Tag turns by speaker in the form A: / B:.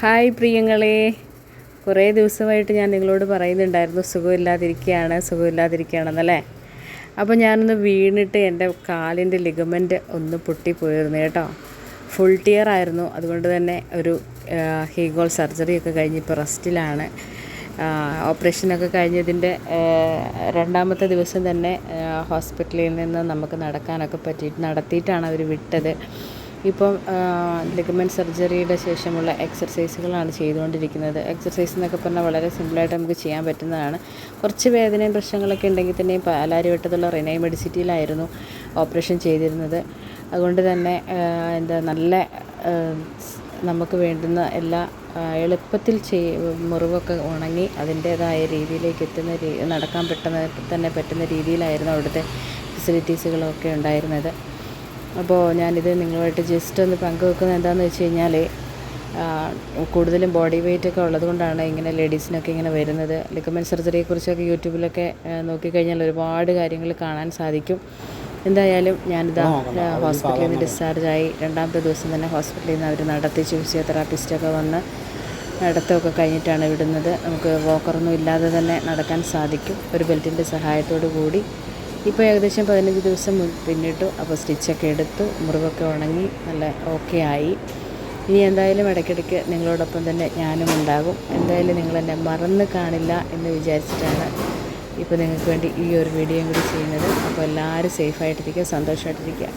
A: Hi പ്രിയങ്ങളെ. കുറേ ദിവസമായിട്ട് ഞാൻ നിങ്ങളോട് പറയുന്നുണ്ടായിരുന്നു സുഖമില്ലാതിരിക്കുകയാണ് സുഖമില്ലാതിരിക്കുകയാണെന്നല്ലേ അപ്പോൾ ഞാനൊന്ന് വീണിട്ട് എന്റെ കാലിന്റെ ലിഗമെന്റ് ഒന്ന് പൊട്ടിപ്പോയിരുന്നു കേട്ടോ. ഫുൾ ടിയർ ആയിരുന്നു. അതുകൊണ്ട് തന്നെ ഒരു ഹീഗോൾ സർജറി ഒക്കെ കഴിഞ്ഞ് ഇപ്പോൾ റെസ്റ്റിലാണ്. ഓപ്പറേഷനൊക്കെ കഴിഞ്ഞതിന്റെ രണ്ടാമത്തെ ദിവസം തന്നെ ഹോസ്പിറ്റലിൽ നിന്ന് നമുക്ക് നടക്കാനൊക്കെ പറ്റി നടത്തിയിട്ടാണ് അവർ വിട്ടത്. ഇപ്പം ലിഗമെന്റ് സർജറിയുടെ ശേഷമുള്ള എക്സർസൈസുകളാണ് ചെയ്തുകൊണ്ടിരിക്കുന്നത്. എക്സർസൈസ് എന്നൊക്കെ പറഞ്ഞാൽ വളരെ സിമ്പിളായിട്ട് നമുക്ക് ചെയ്യാൻ പറ്റുന്നതാണ്. കുറച്ച് വേദനയും പ്രശ്നങ്ങളൊക്കെ ഉണ്ടെങ്കിൽ തന്നെയും പാലാരിവട്ടത്തുള്ള റിനൈ മെഡിസിറ്റിയിലായിരുന്നു ഓപ്പറേഷൻ ചെയ്തിരുന്നത്. അതുകൊണ്ട് തന്നെ എന്താ നല്ല നമുക്ക് വേണ്ടുന്ന എല്ലാ എളുപ്പത്തിൽ ചെയ് മുറിവൊക്കെ ഉണങ്ങി അതിന്റേതായ രീതിയിലേക്ക് എത്തുന്ന രീ നടക്കാൻ പെട്ടെന്ന് തന്നെ പറ്റുന്ന രീതിയിലായിരുന്നു അവിടുത്തെ ഫെസിലിറ്റീസുകളൊക്കെ ഉണ്ടായിരുന്നത്. അപ്പോൾ ഞാനിത് നിങ്ങളുമായിട്ട് ജസ്റ്റ് ഒന്ന് പങ്കുവെക്കുന്നത് എന്താണെന്ന് വെച്ച് കഴിഞ്ഞാൽ കൂടുതലും ബോഡി വെയിറ്റ് ഒക്കെ ഉള്ളത് കൊണ്ടാണ് ഇങ്ങനെ ലേഡീസിനൊക്കെ ഇങ്ങനെ വരുന്നത്. ലിക്കമൻ സർജറിയെക്കുറിച്ചൊക്കെ യൂട്യൂബിലൊക്കെ നോക്കിക്കഴിഞ്ഞാൽ ഒരുപാട് കാര്യങ്ങൾ കാണാൻ സാധിക്കും. എന്തായാലും ഞാനിതാ ഹോസ്പിറ്റലിൽ നിന്ന് ഡിസ്ചാർജായി രണ്ടാമത്തെ ദിവസം തന്നെ ഹോസ്പിറ്റലിൽ നിന്ന് അവർ നടത്തിച്ച് ഫിസിയോതെറാപ്പിസ്റ്റൊക്കെ വന്ന് നടത്തമൊക്കെ കഴിഞ്ഞിട്ടാണ് വിടുന്നത്. നമുക്ക് വോക്കറൊന്നും ഇല്ലാതെ തന്നെ നടക്കാൻ സാധിക്കും. ഒരു ബെൽറ്റിന്റെ സഹായത്തോടു കൂടി. ഇപ്പോൾ ഏകദേശം പതിനഞ്ച് ദിവസം പിന്നിട്ടു. അപ്പോൾ സ്റ്റിച്ചൊക്കെ എടുത്തു. മുറിവൊക്കെ ഉണങ്ങി നല്ല ഓക്കെ ആയി. ഇനി എന്തായാലും ഇടയ്ക്കിടയ്ക്ക് നിങ്ങളോടൊപ്പം തന്നെ ഞാനും ഉണ്ടാകും. എന്തായാലും നിങ്ങളെന്നെ മറന്ന് കാണില്ല എന്ന് വിചാരിച്ചിട്ടാണ് ഇപ്പോൾ നിങ്ങൾക്ക് വേണ്ടി ഈ ഒരു വീഡിയോയും കൂടി ചെയ്യുന്നത്. അപ്പോൾ എല്ലാവരും സേഫായിട്ടിരിക്കുക സന്തോഷമായിട്ടിരിക്കുക.